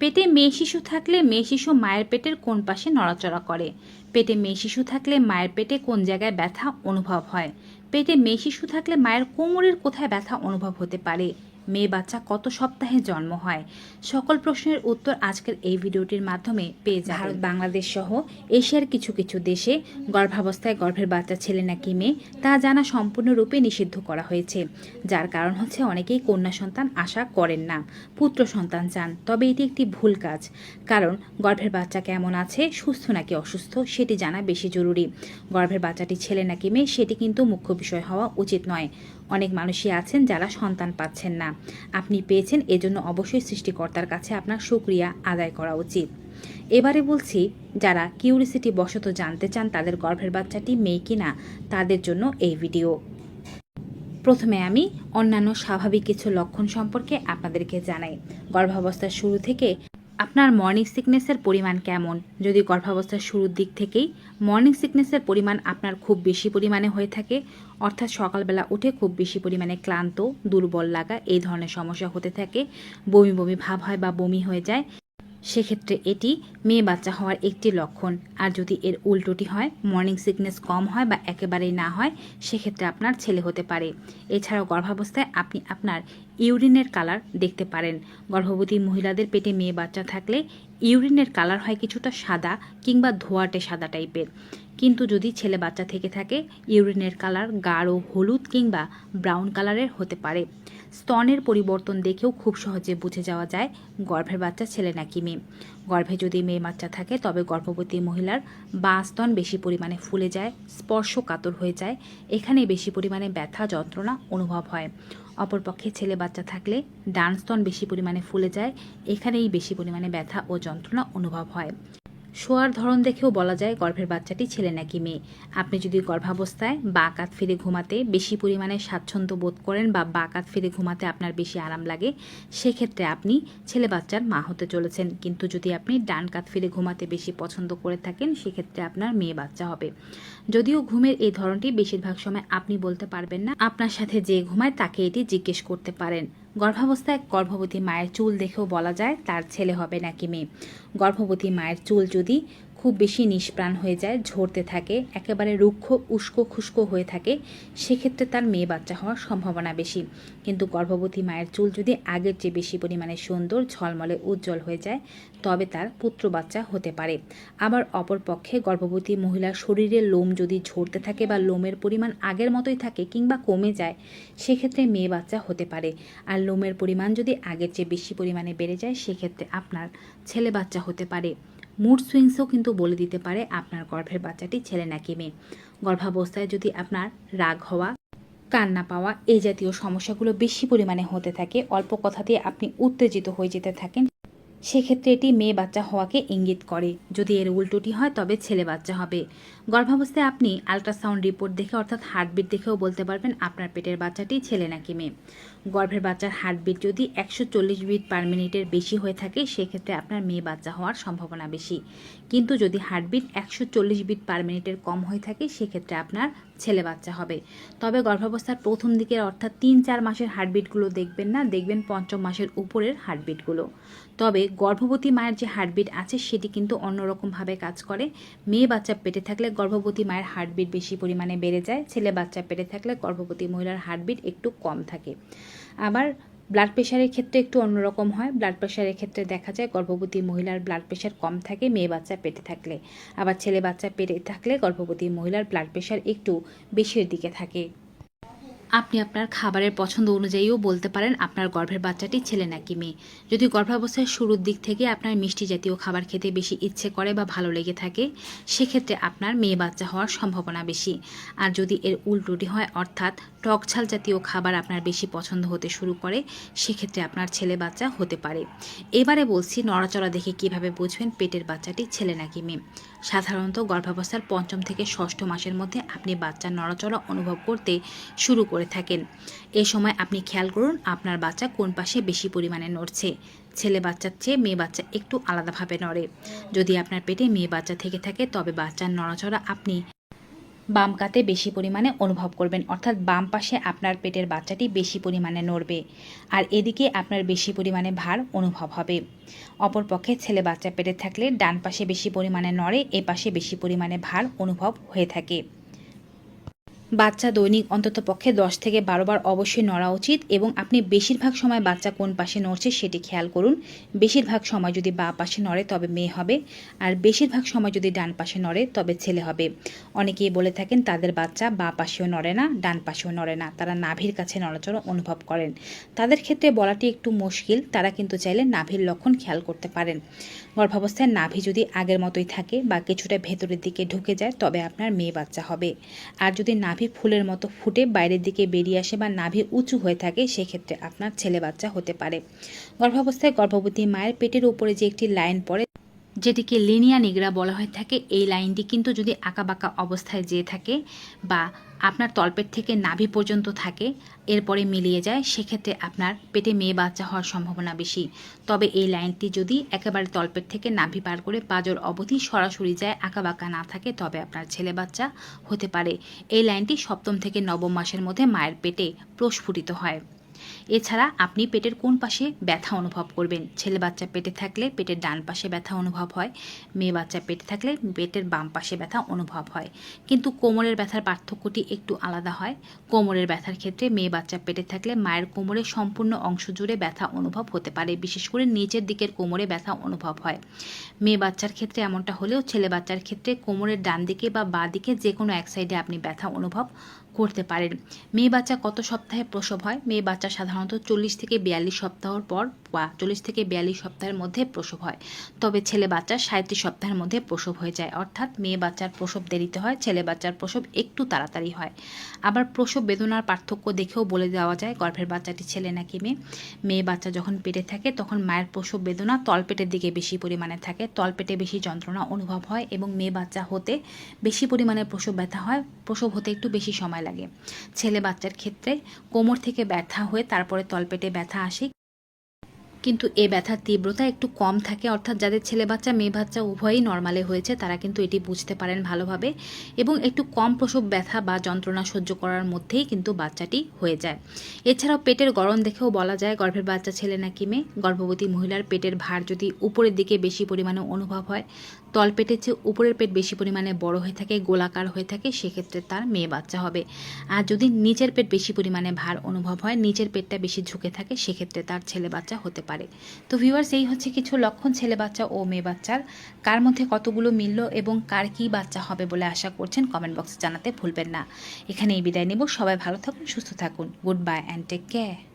পেটে মেয়ে শিশু থাকলে মেয়ে শিশু মায়ের পেটের কোন পাশে নড়াচড়া করে? পেটে মেয়ে শিশু থাকলে মায়ের পেটে কোন জায়গায় ব্যথা অনুভব হয়? পেটে মেয়ে শিশু থাকলে মায়ের কোমরের কোথায় ব্যথা অনুভব হতে পারে? মেয়ে বাচ্চা কত সপ্তাহে জন্ম হয়? সকল প্রশ্নের উত্তর আজকের এই ভিডিওটির মাধ্যমে পেয়ে যাবেন। ভারত, বাংলাদেশ সহ এশিয়ার কিছু কিছু দেশে গর্ভাবস্থায় গর্ভের বাচ্চা ছেলে নাকি মেয়ে তা জানা সম্পূর্ণরূপে নিষিদ্ধ করা হয়েছে। যার কারণ হচ্ছে অনেকেই কন্যা সন্তান আশা করেন না, পুত্র সন্তান চান, তবে এটি একটি ভুল কাজ। কারণ গর্ভের বাচ্চা কেমন আছে, সুস্থ নাকি অসুস্থ, সেটি জানা বেশি জরুরি। গর্ভের বাচ্চাটি ছেলে নাকি মেয়ে, সেটি কিন্তু মুখ্য বিষয় হওয়া উচিত নয়। অনেক মানুষই আছেন যারা সন্তান পাচ্ছেন না। আপনি পেয়েছেন, এজন্য অবশ্যই সৃষ্টিকর্তার কাছে আপনার সুক্রিয়া আদায় করা উচিত। এবারে বলছি, যারা কিউরিসিটি বশত জানতে চান তাদের গর্ভের বাচ্চাটি মেয়ে কিনা, তাদের জন্য এই ভিডিও। প্রথমে আমি অন্যান্য স্বাভাবিক কিছু লক্ষণ সম্পর্কে আপনাদেরকে জানাই। গর্ভাবস্থার শুরু থেকে আপনার মর্নিং সিকনেসের পরিমাণ কেমন? যদি গর্ভাবস্থার শুরুর দিক থেকেই মর্নিং সিকনেসের পরিমাণ আপনার খুব বেশি পরিমাণে হয়ে থাকে, অর্থাৎ সকালবেলা উঠে খুব বেশি পরিমাণে ক্লান্ত, দুর্বল লাগা, এই ধরনের সমস্যা হতে থাকে। বমি বমি ভাব হয় বা বমি হয়ে যায় সেক্ষেত্রে এটি মেয়ে বাচ্চা হওয়ার একটি লক্ষণ। আর যদি এর উল্টোটি হয় মর্নিং সিকনেস কম হয় বা একেবারেই না হয়, সেক্ষেত্রে আপনার ছেলে হতে পারে। এছাড়াও গর্ভাবস্থায় আপনি আপনার ইউরিনের কালার দেখতে পারেন। গর্ভবতী মহিলাদের পেটে মেয়ে বাচ্চা থাকলে ইউরিনের কালার হয় কিছুটা সাদা কিংবা ধোয়াটে সাদা টাইপের। কিন্তু যদি ছেলে বাচ্চা থেকে থাকে, ইউরিনের কালার গাঢ় হলুদ কিংবা ব্রাউন কালারের হতে পারে। স্তনের পরিবর্তন দেখেও খুব সহজে বুঝে যাওয়া যায় গর্ভের বাচ্চা ছেলে নাকি মেয়ে গর্ভে যদি মেয়ে বাচ্চা থাকে, তবে গর্ভবতী মহিলার বা স্তন বেশি পরিমাণে ফুলে যায় স্পর্শ কাতর হয়ে যায়। এখানে বেশি পরিমাণে ব্যথা, যন্ত্রণা অনুভব হয়। অপরপক্ষে ছেলে বাচ্চা থাকলে ডান স্তন বেশি পরিমাণে ফুলে যায়, এখানেই বেশি পরিমাণে ব্যথা ও যন্ত্রণা অনুভব হয়। শোয়ার ধরন দেখেও বলা যায় গর্ভের বাচ্চাটি ছেলে নাকি মেয়ে। আপনি যদি গর্ভাবস্থায় বা কাত ফিরে ঘুমাতে বেশি পরিমাণে স্বাচ্ছন্দ্য বোধ করেন বা বা কাত ফিরে ঘুমাতে আপনার বেশি আরাম লাগে, সেক্ষেত্রে আপনি ছেলে বাচ্চার মা হতে চলেছেন। কিন্তু যদি আপনি ডান কাত ফিরে ঘুমাতে বেশি পছন্দ করে থাকেন, সেক্ষেত্রে আপনার মেয়ে বাচ্চা হবে। যদিও ঘুমের এই ধরনটি বেশিরভাগ সময় আপনি বলতে পারবেন না, আপনার সাথে যে ঘুমায় তাকে এটি জিজ্ঞেস করতে পারেন। গর্ভাবস্থায় গর্ভবতী মায়ের চুল দেখেও বলা যায় তার ছেলে হবে নাকি মেয়ে। গর্ভবতী মায়ের চুল যদি খুব বেশি নিষ্প্রাণ হয়ে যায়, ঝরতে থাকে, একেবারে রুক্ষ, উস্কো খুস্কো হয়ে থাকে, সেক্ষেত্রে তার মেয়ে বাচ্চা হওয়ার সম্ভাবনা বেশি। কিন্তু গর্ভবতী মায়ের চুল যদি আগের চেয়ে বেশি পরিমাণে সুন্দর, ঝলমলে, উজ্জ্বল হয়ে যায়, তবে তার পুত্র বাচ্চা হতে পারে। আবার অপরপক্ষে গর্ভবতী মহিলার শরীরে লোম যদি ঝরতে থাকে বা লোমের পরিমাণ আগের মতোই থাকে কিংবা কমে যায়, সেক্ষেত্রে মেয়ে বাচ্চা হতে পারে। আর লোমের পরিমাণ যদি আগের চেয়ে বেশি পরিমাণে বেড়ে যায়, সেক্ষেত্রে আপনার ছেলে বাচ্চা হতে পারে। মুড সুইংসও কিন্তু বলে দিতে পারে আপনার গর্ভের বাচ্চাটি ছেলে নাকি মেয়ে। গর্ভাবস্থায় যদি আপনার রাগ হওয়া, কান্না পাওয়া এই জাতীয় সমস্যাগুলো বেশি পরিমাণে হতে থাকে, অল্প কথাতে আপনি উত্তেজিত হয়ে যেতে থাকেন, সেক্ষেত্রে এটি মেয়ে বাচ্চা হওয়াকে ইঙ্গিত করে। যদি এর উল্টোটি হয়, তবে ছেলে বাচ্চা হবে। গর্ভাবস্থায় আপনি আল্ট্রাসাউন্ড রিপোর্ট দেখে, অর্থাৎ হার্টবিট দেখেও বলতে পারবেন আপনার পেটের বাচ্চাটি ছেলে নাকি মেয়ে। গর্ভের বাচ্চার হার্টবিট যদি একশো চল্লিশ বিট পার মিনিটের বেশি হয়ে থাকে, সেক্ষেত্রে আপনার মেয়ে বাচ্চা হওয়ার সম্ভাবনা বেশি। কিন্তু যদি হার্টবিট একশো চল্লিশ বিট পার মিনিটের কম হয়ে থাকে, সেক্ষেত্রে আপনার ছেলে বাচ্চা হবে। তবে গর্ভাবস্থার প্রথম দিকের অর্থাৎ তিন চার মাসের হার্টবিটগুলো দেখবেন না, দেখবেন পঞ্চম মাসের উপরের হার্টবিটগুলো। তবে গর্ভবতী মায়ের যে হার্টবিট আছে, সেটি কিন্তু অন্যরকমভাবে কাজ করে। মেয়ে বাচ্চা পেটে থাকলে গর্ভবতী মায়ের হার্টবিট বেশি পরিমাণে বেড়ে যায়, ছেলে বাচ্চা পেটে থাকলে গর্ভবতী মহিলার হার্টবিট একটু কম থাকে। আবার ব্লাড প্রেশারের ক্ষেত্রে একটু অন্যরকম হয়। ব্লাড প্রেশারের ক্ষেত্রে দেখা যায় গর্ভবতী মহিলার ব্লাড প্রেশার কম থাকে, মেয়ে বাচ্চা পেটে থাকলে। আবার ছেলে বাচ্চা পেটে থাকলে গর্ভবতী মহিলার ব্লাড প্রেশার একটু বেশির দিকে থাকে। আপনি আপনার খাবারের পছন্দ অনুযায়ীও বলতে পারেন আপনার গর্ভের বাচ্চাটি ছেলে নাকি মেয়ে। যদি গর্ভাবস্থার শুরুর দিক থেকে আপনার মিষ্টি জাতীয় খাবার খেতে বেশি ইচ্ছে করে বা ভালো লেগে থাকে, সেক্ষেত্রে আপনার মেয়ে বাচ্চা হওয়ার সম্ভাবনা বেশি। আর যদি এর উল্টোটি হয়, অর্থাৎ টক ঝাল জাতীয় খাবার আপনার বেশি পছন্দ হতে শুরু করে, সেক্ষেত্রে আপনার ছেলে বাচ্চা হতে পারে। এবারে বলছি, নড়াচড়া দেখে কীভাবে বুঝবেন পেটের বাচ্চাটি ছেলে নাকি মেয়ে? সাধারণত গর্ভাবস্থার পঞ্চম থেকে ষষ্ঠ মাসের মধ্যে আপনি বাচ্চার নড়াচড়া অনুভব করতে শুরু করে থাকেন। এ সময় আপনি খেয়াল করুন, আপনার বাচ্চা কোন পাশে বেশি পরিমাণে নড়ছে। ছেলে বাচ্চার চেয়ে মেয়ে বাচ্চা একটু আলাদাভাবে নড়ে। যদি আপনার পেটে মেয়ে বাচ্চা থেকে থাকে, তবে বাচ্চার নড়াচড়া আপনি বাম কাতে বেশি পরিমাণে অনুভব করবেন, অর্থাৎ বাম পাশে আপনার পেটের বাচ্চাটি বেশি পরিমাণে নড়বে আর এদিকে আপনার বেশি পরিমাণে ভার অনুভব হবে। অপরপক্ষে ছেলে বাচ্চা পেটে থাকলে ডান পাশে বেশি পরিমাণে নড়ে, এ পাশে বেশি পরিমাণে ভার অনুভব হয়ে থাকে। বাচ্চা দৈনিক অন্তত পক্ষে দশ থেকে বারো বার অবশ্যই নড়া উচিত এবং আপনি বেশিরভাগ সময় বাচ্চা কোন পাশে নড়ছে সেটি খেয়াল করুন। বেশিরভাগ সময় যদি বা পাশে নড়ে তবে মেয়ে হবে আর বেশিরভাগ সময় যদি ডান পাশে নড়ে তবে ছেলে হবে। অনেকেই বলে থাকেন তাদের বাচ্চা বা পাশেও নড়ে না, ডান পাশেও নড়ে না। তারা নাভির কাছে নড়াচড়া অনুভব করেন। তাদের ক্ষেত্রে বলাটি একটু মুশকিল, তারা কিন্তু চাইলে নাভির লক্ষণ খেয়াল করতে পারেন। গর্ভাবস্থায় নাভি যদি আগের মতোই থাকে বা কিছুটা ভেতরের দিকে ঢুকে যায় তবে আপনার মেয়ে বাচ্চা হবে। আর যদি নাভি ফুলের মতো ফুটে বাইরের দিকে বেরিয়ে আসে বা নাভি উঁচু হয়ে থাকে, সেক্ষেত্রে আপনার ছেলে বাচ্চা হতে পারে। গর্ভাবস্থায় গর্ভবতী মায়ের পেটের উপরে যে একটি লাইন পড়ে, যেটিকে লিনিয়া নিগড়া বলা হয়ে থাকে, এই লাইনটি কিন্তু যদি আঁকাবাঁকা অবস্থায় যেয়ে থাকে বা আপনার তলপেট থেকে নাভি পর্যন্ত থাকে, এরপরে মিলিয়ে যায়, সেক্ষেত্রে আপনার পেটে মেয়ে বাচ্চা হওয়ার সম্ভাবনা বেশি। তবে এই লাইনটি যদি একেবারে তলপেট থেকে নাভি পার করে পাজর অবধি সরাসরি যায় আঁকা বাঁকা না থাকে, তবে আপনার ছেলে বাচ্চা হতে পারে। এই লাইনটি সপ্তম থেকে নবম মাসের মধ্যে মায়ের পেটে প্রস্ফুটিত হয়। এছাড়া আপনি পেটের কোন পাশে ব্যথা অনুভব করবেন? ছেলে বাচ্চা পেটে থাকলে পেটের ডান পাশে ব্যথা অনুভব হয়, মেয়ে বাচ্চা পেটে থাকলে পেটের বাম পাশে ব্যথা অনুভব হয়। কিন্তু কোমরের ব্যথার পার্থক্যটি একটু আলাদা হয়। কোমরের ব্যথার ক্ষেত্রে মেয়ে বাচ্চা পেটে থাকলে মায়ের কোমরের সম্পূর্ণ অংশ জুড়ে ব্যথা অনুভব হতে পারে, বিশেষ করে নিচের দিকের কোমরে ব্যথা অনুভব হয়। মেয়ে বাচ্চার ক্ষেত্রে এমনটা হলেও ছেলে বাচ্চার ক্ষেত্রে কোমরের ডান দিকে বা বাঁ দিকে যে কোনো এক সাইডে আপনি ব্যথা অনুভব করতে পারেন। মেয়ে বাচ্চা কত সপ্তাহে প্রসব হয়? মেয়ে বাচ্চা সাধারণত চল্লিশ থেকে বিয়াল্লিশ সপ্তাহর পর বা চল্লিশ থেকে বিয়াল্লিশ সপ্তাহের মধ্যে প্রসব হয়। তবে ছেলে বাচ্চা সাঁত্রিশ সপ্তাহের মধ্যে প্রসব হয়ে যায়। অর্থাৎ মেয়ে বাচ্চার প্রসব দেরিতে হয়, ছেলে বাচ্চার প্রসব একটু তাড়াতাড়ি হয়। আবার প্রসব বেদনার পার্থক্য দেখেও বলে দেওয়া যায়, গর্ভের বাচ্চাটি ছেলে নাকি মেয়ে? মেয়ে বাচ্চা যখন পেটে থাকে, তখন মায়ের প্রসব বেদনা তলপেটের দিকে বেশি পরিমাণে থাকে। তলপেটে বেশি যন্ত্রণা অনুভব হয় এবং মেয়ে বাচ্চা হতে বেশি পরিমাণে প্রসব ব্যথা হয়। প্রসব হতে একটু বেশি সময় লাগে। ছেলে বাচ্চার ক্ষেত্রে কোমর থেকে ব্যথা হয়ে তারপরে তলপেটে ব্যথা আসে। কিন্তু এ ব্যথার তীব্রতা একটু কম থাকে, অর্থাৎ যাদের ছেলে বাচ্চা, মেয়ে বাচ্চা উভয়ই নর্মালে হয়েছে, তারা কিন্তু এটি বুঝতে পারেন ভালোভাবে এবং একটু কম প্রসব ব্যথা বা যন্ত্রণা সহ্য করার মধ্যেই কিন্তু বাচ্চাটি হয়ে যায়। এছাড়াও পেটের গরম দেখেও বলা যায় গর্ভের বাচ্চা ছেলে নাকি মেয়ে, গর্ভবতী মহিলার পেটের ভার যদি উপরের দিকে বেশি পরিমাণে অনুভব হয়, তলপেটের চেয়ে উপরের পেট বেশি পরিমাণে বড় হয়ে থাকে, গোলাকার হয়ে থাকে, সেক্ষেত্রে তার মেয়ে বাচ্চা হবে। আর যদি নিচের পেট বেশি পরিমাণে ভার অনুভব হয়, নিচের পেটটা বেশি ঝুঁকে থাকে, সেক্ষেত্রে তার ছেলে বাচ্চা হতে পারে। তো ভিউয়ার্স এই হচ্ছে কিছু লক্ষণ ছেলে বাচ্চা ও মেয়ে বাচ্চার। কার মধ্যে কতগুলো মিলল এবং কার কি বাচ্চা হবে বলে আশা করছেন কমেন্ট বক্সে জানাতে ভুলবেন না। এখানেই বিদায় নেব। সবাই ভালো থাকুন, সুস্থ থাকুন। Goodbye and take care